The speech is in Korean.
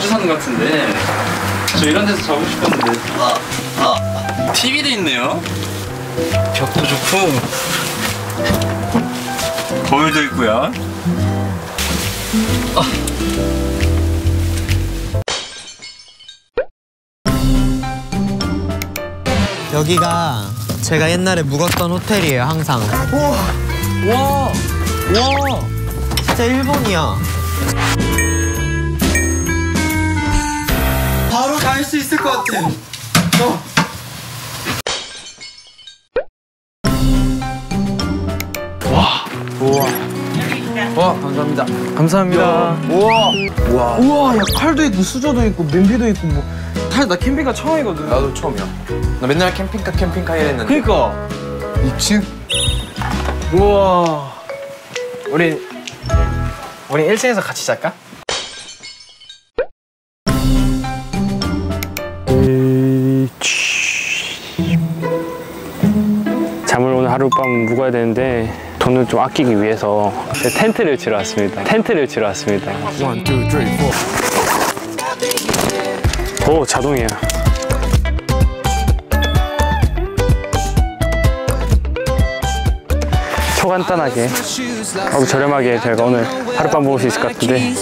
우주 사는 것 같은데. 저 이런 데서 자고 싶었는데. TV도 있네요. 벽도 좋고. 거울도 있고요. 여기가 제가 옛날에 묵었던 호텔이에요 항상. 우와. 와. 와. 진짜 일본이야 것 같아 어. 와 감사합니다. 감사합니다. 우와. 우와. 우와 야 칼도 있고 수저도 있고 냄비도 있고 뭐. 사실 나 캠핑카 처음이거든. 나도 처음이야. 나 맨날 캠핑카 캠핑카 이랬는데. 그니까. 2층? 우와. 우리 우리 1층에서 같이 잘까? 잠을 오늘 하룻밤 묵어야 되는데 돈을 좀 아끼기 위해서 텐트를 치러 왔습니다. 텐트를 치러 왔습니다. 오 자동이야. 초간단하게 하고 저렴하게 저희가 오늘 하룻밤 묵을 수 있을 것 같은데